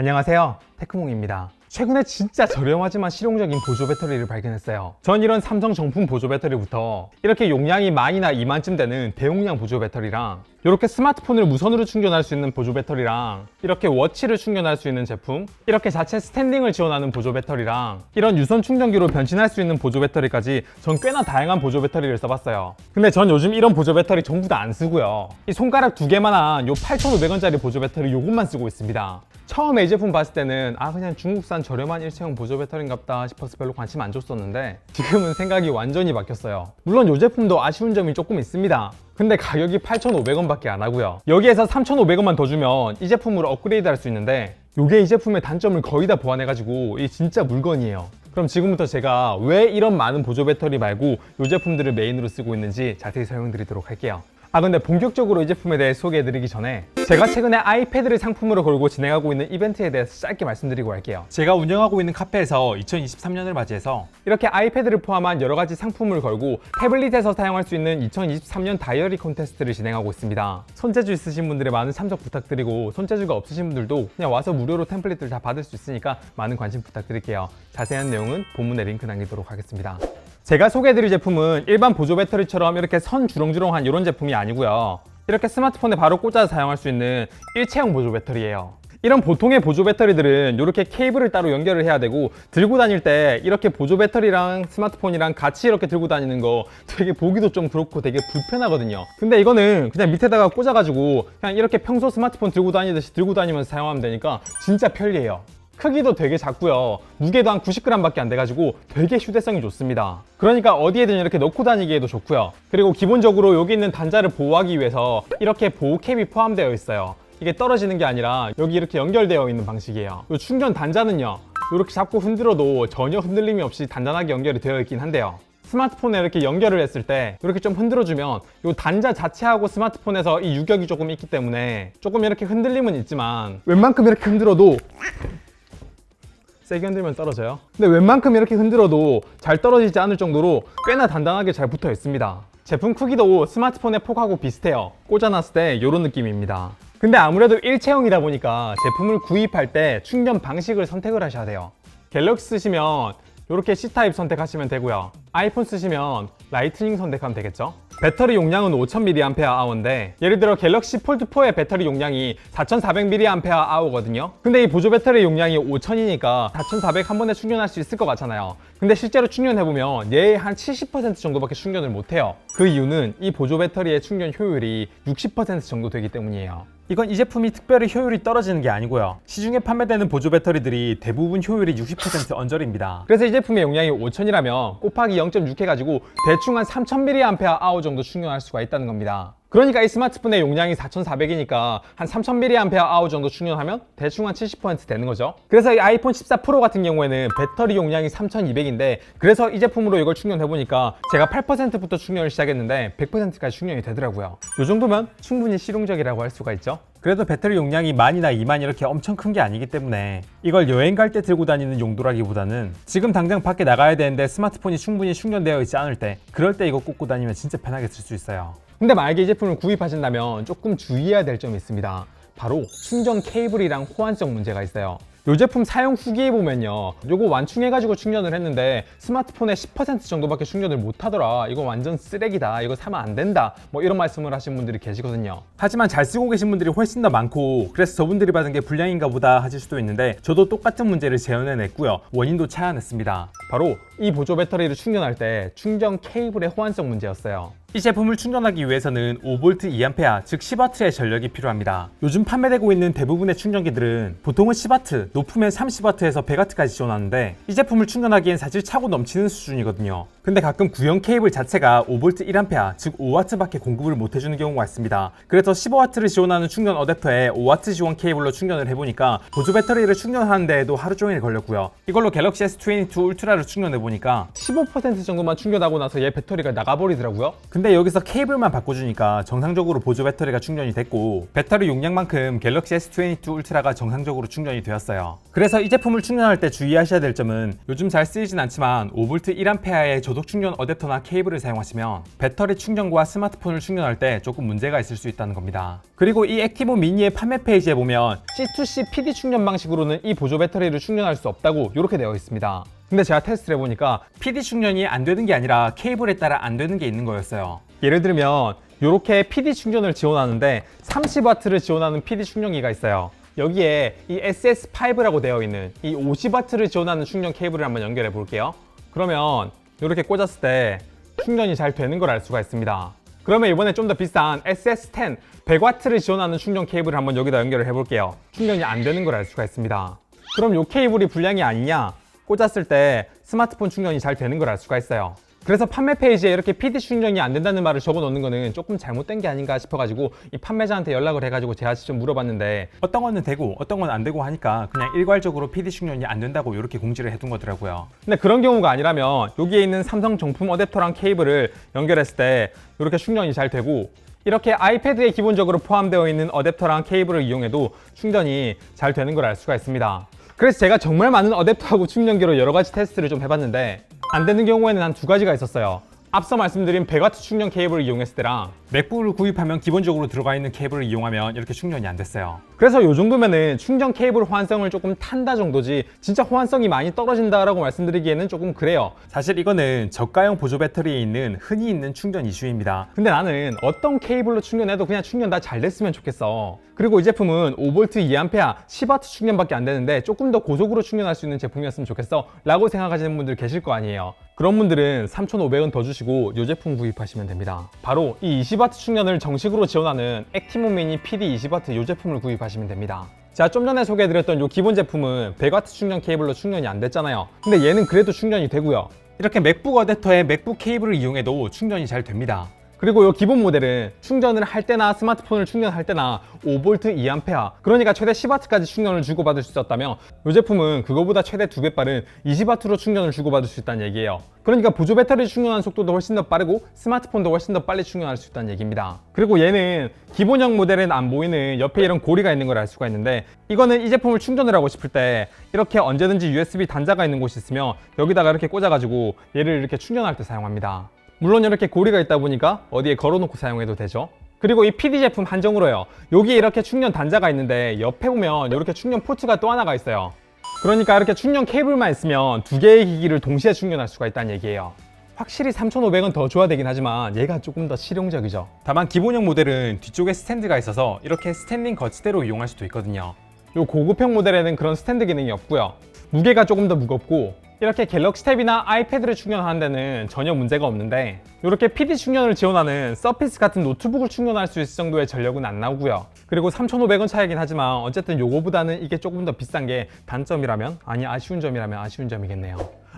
안녕하세요. 테크몽입니다. 최근에 진짜 저렴하지만 실용적인 보조 배터리를 발견했어요. 전 이런 삼성 정품 보조 배터리부터 이렇게 용량이 만이나 2만쯤 되는 대용량 보조 배터리랑 이렇게 스마트폰을 무선으로 충전할 수 있는 보조 배터리랑 이렇게 워치를 충전할 수 있는 제품 이렇게 자체 스탠딩을 지원하는 보조 배터리랑 이런 유선 충전기로 변신할 수 있는 보조 배터리까지 전 꽤나 다양한 보조 배터리를 써봤어요. 근데 전 요즘 이런 보조 배터리 전부 다 안 쓰고요. 이 손가락 두 개만한 요 8,500원짜리 보조 배터리 요것만 쓰고 있습니다. 처음에 이 제품 봤을 때는 아 그냥 중국산 저렴한 일체형 보조 배터리인갑다 싶어서 별로 관심 안 줬었는데 지금은 생각이 완전히 바뀌었어요. 물론 이 제품도 아쉬운 점이 조금 있습니다. 근데 가격이 8,500원 밖에 안 하고요. 여기에서 3,500원만 더 주면 이 제품으로 업그레이드 할 수 있는데 이게 이 제품의 단점을 거의 다 보완해가지고 이 진짜 물건이에요. 그럼 지금부터 제가 왜 이런 많은 보조 배터리 말고 이 제품들을 메인으로 쓰고 있는지 자세히 설명드리도록 할게요. 아 근데 본격적으로 이 제품에 대해 소개해드리기 전에 제가 최근에 아이패드를 상품으로 걸고 진행하고 있는 이벤트에 대해서 짧게 말씀드리고 할게요. 제가 운영하고 있는 카페에서 2023년을 맞이해서 이렇게 아이패드를 포함한 여러 가지 상품을 걸고 태블릿에서 사용할 수 있는 2023년 다이어리 콘테스트를 진행하고 있습니다. 손재주 있으신 분들의 많은 참석 부탁드리고 손재주가 없으신 분들도 그냥 와서 무료로 템플릿들 다 받을 수 있으니까 많은 관심 부탁드릴게요. 자세한 내용은 본문에 링크 남기도록 하겠습니다. 제가 소개해드릴 제품은 일반 보조 배터리처럼 이렇게 선 주렁주렁한 이런 제품이 아니고요. 이렇게 스마트폰에 바로 꽂아서 사용할 수 있는 일체형 보조 배터리예요. 이런 보통의 보조 배터리들은 이렇게 케이블을 따로 연결을 해야 되고 들고 다닐 때 이렇게 보조 배터리랑 스마트폰이랑 같이 이렇게 들고 다니는 거 되게 보기도 좀 그렇고 되게 불편하거든요. 근데 이거는 그냥 밑에다가 꽂아가지고 그냥 이렇게 평소 스마트폰 들고 다니듯이 들고 다니면서 사용하면 되니까 진짜 편리해요. 크기도 되게 작고요. 무게도 한 90g밖에 안 돼가지고 되게 휴대성이 좋습니다. 그러니까 어디에든 이렇게 넣고 다니기에도 좋고요. 그리고 기본적으로 여기 있는 단자를 보호하기 위해서 이렇게 보호캡이 포함되어 있어요. 이게 떨어지는 게 아니라 여기 이렇게 연결되어 있는 방식이에요. 이 충전 단자는요. 이렇게 잡고 흔들어도 전혀 흔들림이 없이 단단하게 연결이 되어 있긴 한데요. 스마트폰에 이렇게 연결을 했을 때 이렇게 좀 흔들어주면 이 단자 자체하고 스마트폰에서 이 유격이 조금 있기 때문에 조금 이렇게 흔들림은 있지만 웬만큼 이렇게 흔들어도 세게 흔들면 떨어져요. 근데 웬만큼 이렇게 흔들어도 잘 떨어지지 않을 정도로 꽤나 단단하게 잘 붙어 있습니다. 제품 크기도 스마트폰의 폭하고 비슷해요. 꽂아놨을 때 이런 느낌입니다. 근데 아무래도 일체형이다 보니까 제품을 구입할 때 충전 방식을 선택을 하셔야 돼요. 갤럭시 쓰시면 이렇게 C타입 선택하시면 되고요. 아이폰 쓰시면 라이트닝 선택하면 되겠죠. 배터리 용량은 5000mAh인데 예를 들어 갤럭시 폴드4의 배터리 용량이 4400mAh거든요. 근데 이 보조 배터리 용량이 5000이니까 4400 한 번에 충전할 수 있을 것 같잖아요. 근데 실제로 충전해보면 얘의 한 70% 정도밖에 충전을 못해요. 그 이유는 이 보조 배터리의 충전 효율이 60% 정도 되기 때문이에요. 이건 이 제품이 특별히 효율이 떨어지는 게 아니고요. 시중에 판매되는 보조 배터리들이 대부분 효율이 60% 언저리입니다. 그래서 이 제품의 용량이 5000이라면 곱하기 0.6 해가지고 대충 한 3000mAh 정도 충전할 수가 있다는 겁니다. 그러니까 이 스마트폰의 용량이 4400이니까 한 3000mAh 정도 충전하면 대충 한 70% 되는 거죠. 그래서 이 아이폰 14 프로 같은 경우에는 배터리 용량이 3200인데 그래서 이 제품으로 이걸 충전해보니까 제가 8%부터 충전을 시작했는데 100%까지 충전이 되더라고요. 이 정도면 충분히 실용적이라고 할 수가 있죠. 그래도 배터리 용량이 만이나 2만 이렇게 엄청 큰 게 아니기 때문에 이걸 여행 갈 때 들고 다니는 용도라기보다는 지금 당장 밖에 나가야 되는데 스마트폰이 충분히 충전되어 있지 않을 때 그럴 때 이거 꽂고 다니면 진짜 편하게 쓸 수 있어요. 근데 만약에 이 제품을 구입하신다면 조금 주의해야 될 점이 있습니다. 바로 충전 케이블이랑 호환성 문제가 있어요. 이 제품 사용 후기에 보면요. 요거 완충해가지고 충전을 했는데 스마트폰에 10% 정도밖에 충전을 못 하더라. 이거 완전 쓰레기다. 이거 사면 안 된다. 뭐 이런 말씀을 하신 분들이 계시거든요. 하지만 잘 쓰고 계신 분들이 훨씬 더 많고 그래서 저분들이 받은 게 불량인가 보다 하실 수도 있는데 저도 똑같은 문제를 재현해냈고요. 원인도 찾아냈습니다. 바로 이 보조 배터리를 충전할 때 충전 케이블의 호환성 문제였어요. 이 제품을 충전하기 위해서는 5V 2A, 즉 10W의 전력이 필요합니다. 요즘 판매되고 있는 대부분의 충전기들은 보통은 10W, 높으면 30W에서 100W까지 지원하는데 이 제품을 충전하기엔 사실 차고 넘치는 수준이거든요. 근데 가끔 구형 케이블 자체가 5V 1A, 즉 5W밖에 공급을 못 해주는 경우가 있습니다. 그래서 15W를 지원하는 충전 어댑터에 5W 지원 케이블로 충전을 해보니까 보조 배터리를 충전하는 데에도 하루 종일 걸렸고요. 이걸로 갤럭시 S22 울트라를 충전해보니까 15% 정도만 충전하고 나서 얘 배터리가 나가버리더라고요. 근데 여기서 케이블만 바꿔주니까 정상적으로 보조 배터리가 충전이 됐고 배터리 용량만큼 갤럭시 S22 울트라가 정상적으로 충전이 되었어요. 그래서 이 제품을 충전할 때 주의하셔야 될 점은 요즘 잘 쓰이진 않지만 5V 1A의 저도 고속 충전 어댑터나 케이블을 사용하시면 배터리 충전과 스마트폰을 충전할 때 조금 문제가 있을 수 있다는 겁니다. 그리고 이 액티브 미니의 판매 페이지에 보면 C2C PD 충전 방식으로는 이 보조 배터리를 충전할 수 없다고 이렇게 되어 있습니다. 근데 제가 테스트를 해보니까 PD 충전이 안 되는 게 아니라 케이블에 따라 안 되는 게 있는 거였어요. 예를 들면 이렇게 PD 충전을 지원하는데 30W를 지원하는 PD 충전기가 있어요. 여기에 이 SS5라고 되어 있는 이 50W를 지원하는 충전 케이블을 한번 연결해 볼게요. 그러면 이렇게 꽂았을 때 충전이 잘 되는 걸 알 수가 있습니다. 그러면 이번에 좀 더 비싼 SS10 100W를 지원하는 충전 케이블을 한번 여기다 연결을 해볼게요. 충전이 안 되는 걸 알 수가 있습니다. 그럼 이 케이블이 불량이 아니냐? 꽂았을 때 스마트폰 충전이 잘 되는 걸 알 수가 있어요. 그래서 판매 페이지에 이렇게 PD 충전이 안 된다는 말을 적어 놓는 거는 조금 잘못된 게 아닌가 싶어가지고 이 판매자한테 연락을 해가지고 제가 직접 물어봤는데 어떤 거는 되고 어떤 건 안 되고 하니까 그냥 일괄적으로 PD 충전이 안 된다고 이렇게 공지를 해둔 거더라고요. 근데 그런 경우가 아니라면 여기에 있는 삼성 정품 어댑터랑 케이블을 연결했을 때 이렇게 충전이 잘 되고 이렇게 아이패드에 기본적으로 포함되어 있는 어댑터랑 케이블을 이용해도 충전이 잘 되는 걸 알 수가 있습니다. 그래서 제가 정말 많은 어댑터하고 충전기로 여러 가지 테스트를 좀 해봤는데 안 되는 경우에는 한 두 가지가 있었어요. 앞서 말씀드린 100W 충전 케이블을 이용했을 때랑 맥북을 구입하면 기본적으로 들어가 있는 케이블을 이용하면 이렇게 충전이 안 됐어요. 그래서 이 정도면은 충전 케이블 호환성을 조금 탄다 정도지 진짜 호환성이 많이 떨어진다라고 말씀드리기에는 조금 그래요. 사실 이거는 저가형 보조 배터리에 있는 흔히 있는 충전 이슈입니다. 근데 나는 어떤 케이블로 충전해도 그냥 충전 다 잘 됐으면 좋겠어. 그리고 이 제품은 5V 2A 10W 충전밖에 안 되는데 조금 더 고속으로 충전할 수 있는 제품이었으면 좋겠어 라고 생각하시는 분들 계실 거 아니에요. 그런 분들은 3,500원 더 주시고 이 제품 구입하시면 됩니다. 바로 이 20W 충전을 정식으로 지원하는 액티모 미니 PD 20W 이 제품을 구입하시면 됩니다. 제가 좀 전에 소개해드렸던 이 기본 제품은 100W 충전 케이블로 충전이 안 됐잖아요. 근데 얘는 그래도 충전이 되고요. 이렇게 맥북 어댑터에 맥북 케이블을 이용해도 충전이 잘 됩니다. 그리고 이 기본 모델은 충전을 할 때나 스마트폰을 충전할 때나 5V 2A 그러니까 최대 10W까지 충전을 주고받을 수 있었다면 이 제품은 그거보다 최대 2배 빠른 20W로 충전을 주고받을 수 있다는 얘기예요. 그러니까 보조 배터리 충전하는 속도도 훨씬 더 빠르고 스마트폰도 훨씬 더 빨리 충전할 수 있다는 얘기입니다. 그리고 얘는 기본형 모델은 안 보이는 옆에 이런 고리가 있는 걸 알 수가 있는데 이거는 이 제품을 충전을 하고 싶을 때 이렇게 언제든지 USB 단자가 있는 곳이 있으면 여기다가 이렇게 꽂아가지고 얘를 이렇게 충전할 때 사용합니다 물론 이렇게 고리가 있다 보니까 어디에 걸어놓고 사용해도 되죠. 그리고 이 PD 제품 한정으로요. 여기 이렇게 충전 단자가 있는데 옆에 보면 이렇게 충전 포트가 또 하나가 있어요. 그러니까 이렇게 충전 케이블만 있으면 두 개의 기기를 동시에 충전할 수가 있다는 얘기예요. 확실히 3,500원 더 줘야 되긴 하지만 얘가 조금 더 실용적이죠. 다만 기본형 모델은 뒤쪽에 스탠드가 있어서 이렇게 스탠딩 거치대로 이용할 수도 있거든요. 이 고급형 모델에는 그런 스탠드 기능이 없고요. 무게가 조금 더 무겁고 이렇게 갤럭시 탭이나 아이패드를 충전하는 데는 전혀 문제가 없는데 이렇게 PD 충전을 지원하는 서피스 같은 노트북을 충전할 수 있을 정도의 전력은 안 나오고요. 그리고 3,500원 차이긴 하지만 어쨌든 요거보다는 이게 조금 더 비싼 게 단점이라면 아니 아쉬운 점이라면 아쉬운 점이겠네요.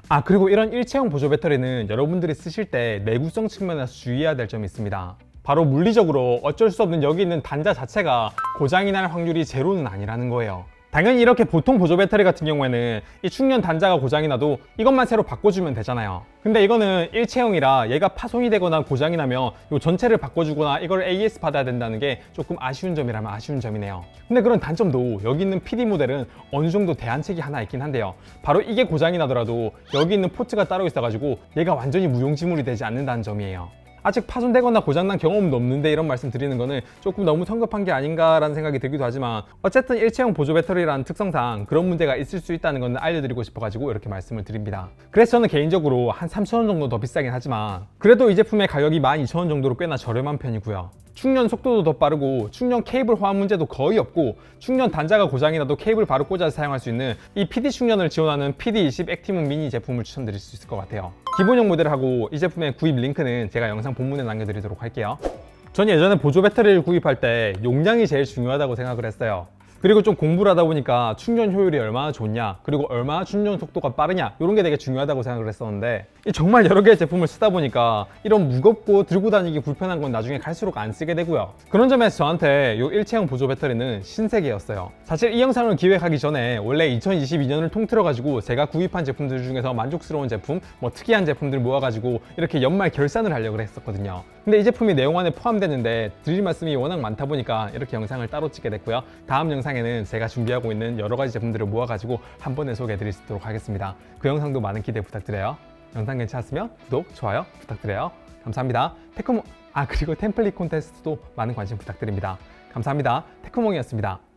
아 그리고 이런 일체형 보조 배터리는 여러분들이 쓰실 때 내구성 측면에서 주의해야 될 점이 있습니다. 바로 물리적으로 어쩔 수 없는 여기 있는 단자 자체가 고장이 날 확률이 제로는 아니라는 거예요. 당연히 이렇게 보통 보조 배터리 같은 경우에는 이 충전 단자가 고장이 나도 이것만 새로 바꿔주면 되잖아요. 근데 이거는 일체형이라 얘가 파손이 되거나 고장이 나면 이 전체를 바꿔주거나 이걸 AS 받아야 된다는 게 조금 아쉬운 점이라면 아쉬운 점이네요. 근데 그런 단점도 여기 있는 PD 모델은 어느 정도 대안책이 하나 있긴 한데요. 바로 이게 고장이 나더라도 여기 있는 포트가 따로 있어가지고 얘가 완전히 무용지물이 되지 않는다는 점이에요. 아직 파손되거나 고장난 경험도 없는데 이런 말씀 드리는 거는 조금 너무 성급한 게 아닌가라는 생각이 들기도 하지만 어쨌든 일체형 보조 배터리라는 특성상 그런 문제가 있을 수 있다는 건 알려드리고 싶어가지고 이렇게 말씀을 드립니다. 그래서 저는 개인적으로 한 3,000원 정도 더 비싸긴 하지만 그래도 이 제품의 가격이 12,000원 정도로 꽤나 저렴한 편이고요. 충전 속도도 더 빠르고 충전 케이블 호환 문제도 거의 없고 충전 단자가 고장이 나도 케이블 바로 꽂아서 사용할 수 있는 이 PD 충전을 지원하는 PD20 액티문 미니 제품을 추천드릴 수 있을 것 같아요. 기본형 모델하고 이 제품의 구입 링크는 제가 영상 본문에 남겨드리도록 할게요. 전 예전에 보조 배터리를 구입할 때 용량이 제일 중요하다고 생각을 했어요. 그리고 좀 공부를 하다 보니까 충전 효율이 얼마나 좋냐 그리고 얼마나 충전 속도가 빠르냐 이런 게 되게 중요하다고 생각을 했었는데 이 정말 여러 개의 제품을 쓰다 보니까 이런 무겁고 들고 다니기 불편한 건 나중에 갈수록 안 쓰게 되고요. 그런 점에서 저한테 이 일체형 보조 배터리는 신세계였어요. 사실 이 영상을 기획하기 전에 원래 2022년을 통틀어 가지고 제가 구입한 제품들 중에서 만족스러운 제품 뭐 특이한 제품들 모아가지고 이렇게 연말 결산을 하려고 했었거든요. 근데 이 제품이 내용 안에 포함되는데 드릴 말씀이 워낙 많다 보니까 이렇게 영상을 따로 찍게 됐고요. 다음 영상 영상에는 제가 준비하고 있는 여러 가지 제품들을 모아가지고 한 번에 소개해 드릴 수 있도록 하겠습니다. 그 영상도 많은 기대 부탁드려요. 영상 괜찮았으면 구독, 좋아요 부탁드려요. 감사합니다. 테크몽 아 그리고 템플릿 콘테스트도 많은 관심 부탁드립니다. 감사합니다. 테크몽이었습니다.